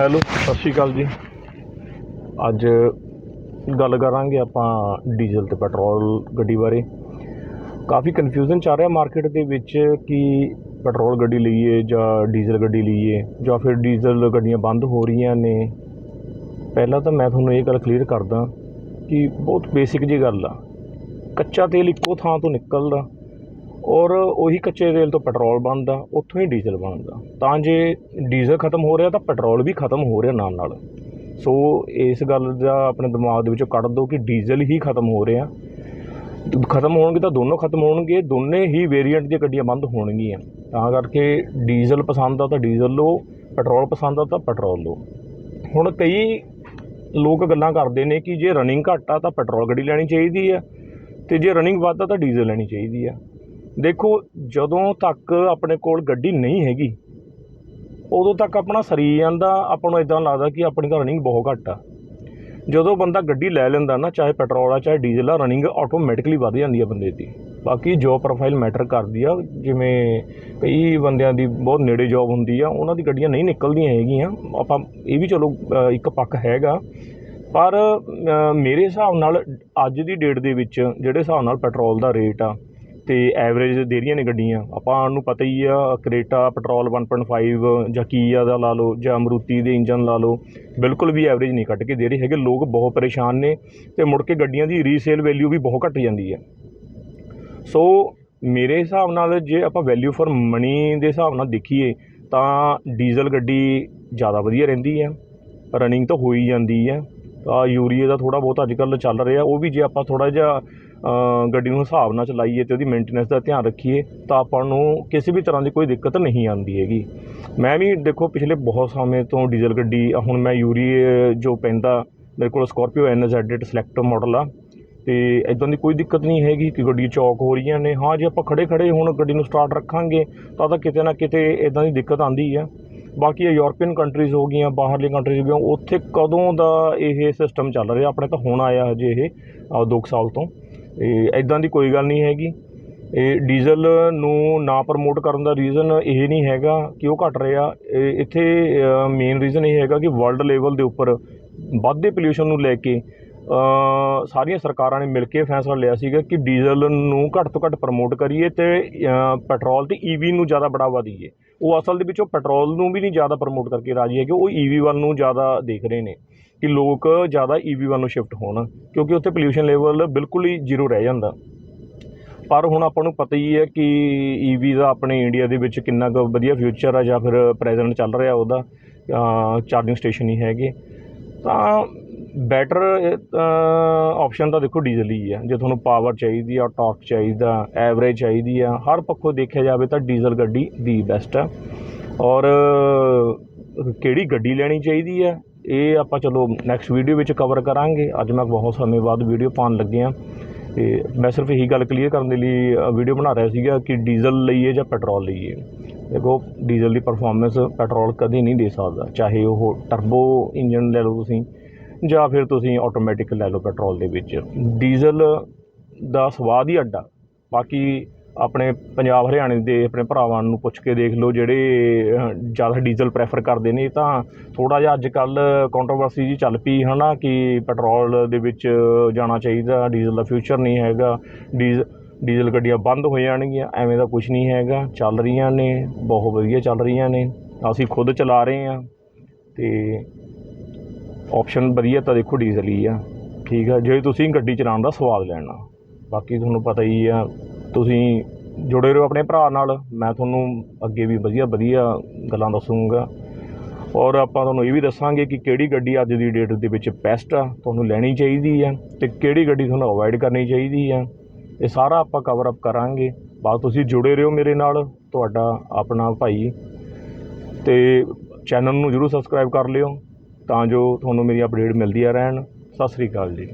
Hello, ਸਤਿ ਸ਼੍ਰੀ ਅਕਾਲ ਜੀ। ਅੱਜ ਗੱਲ ਕਰਾਂਗੇ ਆਪਾਂ ਡੀਜ਼ਲ ਤੇ ਪੈਟਰੋਲ ਗੱਡੀ ਬਾਰੇ। ਕਾਫੀ ਕਨਫਿਊਜ਼ਨ ਚੱਲ ਰਿਹਾ ਮਾਰਕੀਟ ਦੇ ਵਿੱਚ ਕਿ ਪੈਟਰੋਲ ਗੱਡੀ ਲਈਏ ਜਾਂ ਡੀਜ਼ਲ ਗੱਡੀ ਲਈਏ, ਜਾਂ ਫਿਰ ਡੀਜ਼ਲ ਗੱਡੀਆਂ ਬੰਦ ਹੋ ਰਹੀਆਂ ਨੇ। ਪਹਿਲਾਂ ਤਾਂ ਮੈਂ ਤੁਹਾਨੂੰ ਇਹ ਗੱਲ ਕਲੀਅਰ ਕਰਦਾ ਕਿ ਬਹੁਤ ਬੇਸਿਕ ਜੀ ਗੱਲ ਆ। ਕੱਚਾ ਤੇਲ ਇੱਕੋ ਥਾਂ ਤੋਂ ਨਿਕਲਦਾ। ਔਰ ਉਹੀ ਕੱਚੇ ਤੇਲ ਤੋਂ ਪੈਟਰੋਲ ਬਣਦਾ, ਉੱਥੋਂ ਹੀ ਡੀਜ਼ਲ ਬਣਦਾ। ਤਾਂ ਜੇ ਡੀਜ਼ਲ ਖਤਮ ਹੋ ਰਿਹਾ, ਤਾਂ ਪੈਟਰੋਲ ਵੀ ਖਤਮ ਹੋ ਰਿਹਾ ਨਾਲ ਨਾਲ। ਸੋ ਇਸ ਗੱਲ ਦਾ ਆਪਣੇ ਦਿਮਾਗ ਦੇ ਵਿੱਚੋਂ ਕੱਢ ਦਿਓ ਕਿ ਡੀਜ਼ਲ ਹੀ ਖਤਮ ਹੋ ਰਿਹਾ। ਖਤਮ ਹੋਣਗੇ ਤਾਂ ਦੋਨੋਂ ਖਤਮ ਹੋਣਗੇ, ਦੋਨੇ ਹੀ ਵੇਰੀਐਂਟ ਦੀਆਂ ਗੱਡੀਆਂ ਬੰਦ ਹੋਣਗੀਆਂ। ਤਾਂ ਕਰਕੇ ਡੀਜ਼ਲ ਪਸੰਦ ਆ ਤਾਂ ਡੀਜ਼ਲ ਲਓ, ਪੈਟਰੋਲ ਪਸੰਦ ਆ ਤਾਂ ਪੈਟਰੋਲ ਲਓ। ਹੁਣ ਕਈ ਲੋਕ ਗੱਲਾਂ ਕਰਦੇ ਨੇ ਕਿ ਜੇ ਰਨਿੰਗ ਘੱਟ ਆ ਤਾਂ ਪੈਟਰੋਲ ਗੱਡੀ ਲੈਣੀ ਚਾਹੀਦੀ ਆ, ਤੇ ਜੇ ਰਨਿੰਗ ਵੱਧ ਆ ਤਾਂ ਡੀਜ਼ਲ ਲੈਣੀ ਚਾਹੀਦੀ ਆ। ਦੇਖੋ, ਜਦੋਂ ਤੱਕ ਆਪਣੇ ਕੋਲ ਗੱਡੀ ਨਹੀਂ ਹੈਗੀ, ਉਦੋਂ ਤੱਕ ਆਪਣਾ ਸਰੀ ਜਾਂਦਾ, ਆਪਾਂ ਨੂੰ ਇਦਾਂ ਲੱਗਦਾ ਕਿ ਆਪਣੀ ਤਾਂ ਰਨਿੰਗ ਬਹੁਤ ਘੱਟ ਆ। ਜਦੋਂ ਬੰਦਾ ਗੱਡੀ ਲੈ ਲੈਂਦਾ ਨਾ, ਚਾਹੇ ਪੈਟਰੋਲ ਆ, ਚਾਹੇ ਡੀਜ਼ਲ ਆ ਰਨਿੰਗ ਆਟੋਮੈਟਿਕਲੀ ਵੱਧ ਜਾਂਦੀ ਆ ਬੰਦੇ ਦੀ। ਬਾਕੀ ਜੋਬ ਪ੍ਰੋਫਾਈਲ ਮੈਟਰ ਕਰਦੀ ਆ, ਜਿਵੇਂ ਕਈ ਬੰਦਿਆਂ ਦੀ ਬਹੁਤ ਨੇੜੇ ਜੋਬ ਹੁੰਦੀ ਆ, ਉਹਨਾਂ ਦੀ ਗੱਡੀਆਂ ਨਹੀਂ ਨਿਕਲਦੀਆਂ ਹੈਗੀਆਂ। ਆਪਾਂ ਇਹ ਵੀ ਚਲੋ ਇੱਕ ਪੱਖ ਹੈਗਾ। ਪਰ ਮੇਰੇ ਹਿਸਾਬ ਨਾਲ ਅੱਜ ਦੀ ਡੇਟ ਦੇ ਵਿੱਚ, ਜਿਹੜੇ ਹਿਸਾਬ ਨਾਲ ਪੈਟਰੋਲ ਦਾ ਰੇਟ ਆ ਤੇ ਐਵਰੇਜ ਦੇ ਰਹੀਆਂ ਨੇ ਗੱਡੀਆਂ। ਆਪਾਂ ਨੂੰ ਪਤਾ ਹੀ ਆ, ਕਰੇਟਾ, ਪੈਟਰੋਲ 1.5 ਜਾਂ ਕੀਆ ਦਾ ਲਾ ਲਓ, ਜਾਂ ਅਮਰੂਤੀ ਦੇ ਇੰਜਨ ਲਾ ਲਓ, ਬਿਲਕੁਲ ਵੀ ਐਵਰੇਜ ਨਹੀਂ ਕੱਢ ਕੇ ਦੇ ਰਹੇ ਹੈਗੇ। ਲੋਕ ਬਹੁਤ ਪਰੇਸ਼ਾਨ ਨੇ ਤੇ ਮੁੜ ਕੇ ਗੱਡੀਆਂ ਦੀ ਰੀਸੇਲ ਵੈਲਿਊ ਵੀ ਬਹੁਤ ਘਟ ਜਾਂਦੀ ਹੈ। ਸੋ ਮੇਰੇ ਹਿਸਾਬ ਨਾਲ ਜੇ ਆਪਾਂ ਵੈਲਿਊ ਫॉर ਮਨੀ ਦੇ ਹਿਸਾਬ ਨਾਲ ਦੇਖੀਏ, ਤਾਂ ਡੀਜ਼ਲ ਗੱਡੀ ਜ਼ਿਆਦਾ ਵਧੀਆ ਰਹਿੰਦੀ ਹੈ। ਰਨਿੰਗ ਤਾਂ ਹੋ ਹੀ ਜਾਂਦੀ ਹੈ। ਤਾਂ ਯੂਰੀਏ ਦਾ ਥੋੜਾ ਬਹੁਤ ਅੱਜ ਕੱਲ੍ਹ ਚੱਲ ਰਿਹਾ। ਉਹ ਵੀ ਜੇ ਆਪਾਂ ਥੋੜਾ ਜਿਹਾ ਗੱਡੀ ਨੂੰ ਹਿਸਾਬ ਨਾਲ ਚਲਾਈਏ ਤੇ ਉਹਦੀ ਮੇਨਟੇਨੈਂਸ ਦਾ ਧਿਆਨ ਰੱਖੀਏ, ਤਾਂ ਆਪਾਂ ਨੂੰ ਕਿਸੇ ਵੀ ਤਰ੍ਹਾਂ ਦੀ ਕੋਈ ਦਿੱਕਤ ਨਹੀਂ ਆਉਂਦੀ ਹੈਗੀ। ਮੈਂ ਵੀ ਦੇਖੋ, ਪਿਛਲੇ ਬਹੁਤ ਸਮੇਂ ਤੋਂ ਡੀਜ਼ਲ ਗੱਡੀ ਹੁਣ ਮੈਂ ਯੂਰੀਏ ਜੋ ਪੈਂਦਾ, ਮੇਰੇ ਕੋਲ ਸਕਾਰਪੀਓ ਐਨਜ਼ੈਡ ਸਿਲੈਕਟ ਮਾਡਲ ਆ, ਤੇ ਇਦਾਂ ਦੀ ਕੋਈ ਦਿੱਕਤ ਨਹੀਂ ਹੈਗੀ ਕਿ ਗੱਡੀ ਚੌਕ ਹੋ ਰਹੀਆਂ ਨੇ। ਹਾਂ, ਜੇ ਆਪਾਂ ਖੜੇ ਖੜੇ ਹੁਣ ਗੱਡੀ ਨੂੰ ਸਟਾਰਟ ਰੱਖਾਂਗੇ, ਤਾਂ ਤਾਂ ਕਿਤੇ ਨਾ ਕਿਤੇ ਇਦਾਂ ਦੀ ਦਿੱਕਤ ਆਂਦੀ ਆ। ਬਾਕੀ ਇਹ ਯੂਰਪੀਅਨ ਕੰਟਰੀਜ਼ ਹੋ ਗਈਆਂ, ਬਾਹਰਲੀ ਕੰਟਰੀਜ਼ ਹੋ ਗਈਆਂ, ਉੱਥੇ ਕਦੋਂ ਦਾ ਇਹ ਸਿਸਟਮ ਚੱਲ ਰਿਹਾ? ਆਪਣੇ ਤਾਂ ਹੁਣ ਆਇਆ ਹਜੇ ਇਹ ਆਹ ਦੋ ਕੁ ਸਾਲ ਤੋਂ। ਇਹ ਇਦਾਂ ਦੀ ਕੋਈ ਗੱਲ ਨਹੀਂ ਹੈਗੀ। ਇਹ ਡੀਜ਼ਲ ਨੂੰ ਨਾ ਪ੍ਰਮੋਟ ਕਰਨ ਦਾ ਰੀਜ਼ਨ ਇਹ ਨਹੀਂ ਹੈਗਾ ਕਿ ਉਹ ਘਟ ਰਿਹਾ। ਇਹ ਇੱਥੇ ਮੇਨ ਰੀਜ਼ਨ ਇਹ ਹੈਗਾ ਕਿ ਵਰਲਡ ਲੈਵਲ ਦੇ ਉੱਪਰ ਵੱਧਦੇ ਪੋਲਿਊਸ਼ਨ ਨੂੰ ਲੈ ਕੇ ਸਾਰੀਆਂ ਸਰਕਾਰਾਂ ਨੇ ਮਿਲ ਕੇ ਫੈਸਲਾ ਲਿਆ ਸੀਗਾ ਕਿ ਡੀਜ਼ਲ ਨੂੰ ਘੱਟ ਤੋਂ ਘੱਟ ਪ੍ਰਮੋਟ ਕਰੀਏ ਤੇ ਅ, ਪੈਟਰੋਲ ਤੇ ਈਵੀ ਨੂੰ ਜ਼ਿਆਦਾ ਬੜਾਵਾ ਦਈਏ। ਉਹ ਅਸਲ ਦੇ ਵਿੱਚ ਉਹ ਪੈਟਰੋਲ ਨੂੰ ਵੀ ਨਹੀਂ ਜ਼ਿਆਦਾ ਪ੍ਰਮੋਟ ਕਰਕੇ ਰਾਜੀ ਹੈ ਕਿ ਉਹ ਈਵੀ ਵੱਲ ਨੂੰ ਜ਼ਿਆਦਾ ਦੇਖ ਰਹੇ ਨੇ ਕਿ ਲੋਕ ਜ਼ਿਆਦਾ ਈਵੀ ਵੱਲ ਨੂੰ ਸ਼ਿਫਟ ਹੋਣ ਕਿਉਂਕਿ ਉੱਥੇ ਪੋਲਿਊਸ਼ਨ ਲੈਵਲ ਬਿਲਕੁਲ ਹੀ ਜ਼ੀਰੋ ਰਹਿ ਜਾਂਦਾ। ਪਰ ਹੁਣ ਆਪਾਂ ਨੂੰ ਪਤਾ ਹੀ ਹੈ ਕਿ ਈਵੀ ਦਾ ਆਪਣੇ ਇੰਡੀਆ ਦੇ ਵਿੱਚ ਕਿੰਨਾ ਕੁ ਵਧੀਆ ਫਿਊਚਰ ਆ ਜਾਂ ਫਿਰ ਪ੍ਰੈਜ਼ੈਂਟ ਚੱਲ ਰਿਹਾ ਉਹਦਾ ਚਾਰਜਿੰਗ ਸਟੇਸ਼ਨ ਹੀ ਹੈਗੇ। ਤਾਂ ਬੈਟਰ ਆਪਸ਼ਨ ਤਾਂ ਦੇਖੋ ਡੀਜ਼ਲ ਹੀ ਆ। ਜੇ ਤੁਹਾਨੂੰ ਪਾਵਰ ਚਾਹੀਦੀ ਆ ਟਾਰਕ ਚਾਹੀਦਾ ਐਵਰੇਜ ਚਾਹੀਦੀ ਆ, ਹਰ ਪੱਖੋਂ ਦੇਖਿਆ ਜਾਵੇ ਤਾਂ ਡੀਜ਼ਲ ਗੱਡੀ ਦੀ ਬੈਸਟ ਆ। ਔਰ ਕਿਹੜੀ ਗੱਡੀ ਲੈਣੀ ਚਾਹੀਦੀ ਆ, ਇਹ ਆਪਾਂ ਚਲੋ ਨੈਕਸਟ ਵੀਡੀਓ ਵਿੱਚ ਕਵਰ ਕਰਾਂਗੇ। ਅੱਜ ਮੈਂ ਬਹੁਤ ਸਮੇਂ ਬਾਅਦ ਵੀਡੀਓ ਪਾਉਣ ਲੱਗਿਆ। ਤੇ ਮੈਂ ਸਿਰਫ ਇਹੀ ਗੱਲ ਕਲੀਅਰ ਕਰਨ ਦੇ ਲਈ ਵੀਡੀਓ ਬਣਾ ਰਿਹਾ ਸੀਗਾ ਕਿ ਡੀਜ਼ਲ ਲਈਏ ਜਾਂ ਪੈਟਰੋਲ ਲਈਏ। ਦੇਖੋ ਡੀਜ਼ਲ ਦੀ ਪਰਫਾਰਮੈਂਸ ਪੈਟਰੋਲ ਕਦੇ ਨਹੀਂ ਦੇ ਸਕਦਾ, ਚਾਹੇ ਉਹ ਟਰਬੋ ਇੰਜਨ ਲੈ ਲਓ ਤੁਸੀਂ। ਜਾਂ ਫਿਰ ਤੁਸੀਂ ਆਟੋਮੈਟਿਕ ਲੈ ਲਓ ਪੈਟਰੋਲ ਦੇ ਵਿੱਚ। ਡੀਜ਼ਲ ਦਾ ਸਵਾਦ ਹੀ ਅੱਡਾ। ਬਾਕੀ ਆਪਣੇ ਪੰਜਾਬ ਹਰਿਆਣੇ ਦੇ ਆਪਣੇ ਭਰਾਵਾਂ ਨੂੰ ਪੁੱਛ ਕੇ ਦੇਖ ਲਓ ਜਿਹੜੇ ਜ਼ਿਆਦਾ ਡੀਜ਼ਲ ਪ੍ਰੈਫਰ ਕਰਦੇ ਨੇ ਤਾਂ ਥੋੜਾ ਜਿਹਾ ਅੱਜ ਕੱਲ ਕੰਟਰੋਵਰਸੀ ਜੀ ਚੱਲ ਪਈ, ਹਨਾ, ਕਿ ਪੈਟਰੋਲ ਦੇ ਵਿੱਚ ਜਾਣਾ ਚਾਹੀਦਾ ਡੀਜ਼ਲ ਦਾ ਫਿਊਚਰ ਨਹੀਂ ਹੈਗਾ, ਡੀਜ਼, ਡੀਜ਼ਲ ਗੱਡੀਆਂ ਬੰਦ ਹੋ ਜਾਣਗੀਆਂ, ਐਵੇਂ ਦਾ ਕੁਝ ਨਹੀਂ ਹੈਗਾ, ਚੱਲ ਰਹੀਆਂ ਨੇ, ਬਹੁਤ ਵਧੀਆ ਚੱਲ ਰਹੀਆਂ ਨੇ। ਅਸੀਂ ਖੁਦ ਚਲਾ ਰਹੇ ਹਾਂ ਤੇ ਆਪਸ਼ਨ ਵਧੀਆ ਤਾਂ ਦੇਖੋ ਡੀਜ਼ਲ ਹੀ ਆ। ਠੀਕ ਆ, ਜੇ ਤੁਸੀਂ ਗੱਡੀ ਚਲਾਉਣ ਦਾ ਸਵਾਦ ਲੈਣਾ ਬਾਕੀ ਤੁਹਾਨੂੰ ਪਤਾ ਹੀ ਆ, ਤੁਸੀਂ ਜੁੜੇ ਰਹੋ ਆਪਣੇ ਭਰਾ ਨਾਲ, ਮੈਂ ਤੁਹਾਨੂੰ ਅੱਗੇ ਵੀ ਵਧੀਆ ਵਧੀਆ ਗੱਲਾਂ ਦੱਸੂਗਾ। ਔਰ ਆਪਾਂ ਤੁਹਾਨੂੰ ਇਹ ਵੀ ਦੱਸਾਂਗੇ ਕਿ ਕਿਹੜੀ ਗੱਡੀ ਅੱਜ ਦੀ ਡੇਟ ਦੇ ਵਿੱਚ ਬੈਸਟ ਆ, ਤੁਹਾਨੂੰ ਲੈਣੀ ਚਾਹੀਦੀ ਆ ਤੇ ਕਿਹੜੀ ਗੱਡੀ ਤੁਹਾਨੂੰ ਅਵੋਇਡ ਕਰਨੀ ਚਾਹੀਦੀ ਆ। ਇਹ ਸਾਰਾ ਆਪਾਂ ਕਵਰ ਅਪ ਕਰਾਂਗੇ। ਬਾਅਦ ਤੁਸੀਂ ਜੁੜੇ ਰਹੋ ਮੇਰੇ ਨਾਲ, ਤੁਹਾਡਾ ਆਪਣਾ ਭਾਈ। ਤੇ ਚੈਨਲ ਨੂੰ ਜਰੂਰ ਸਬਸਕ੍ਰਾਈਬ ਕਰ ਲਿਓ। ਤਾਂ ਜੋ ਤੁਹਾਨੂੰ ਮੇਰੀ ਅਪਡੇਟ ਮਿਲਦੀਆਂ ਰਹਿਣ। ਸਤਿ ਸ੍ਰੀ ਅਕਾਲ ਜੀ।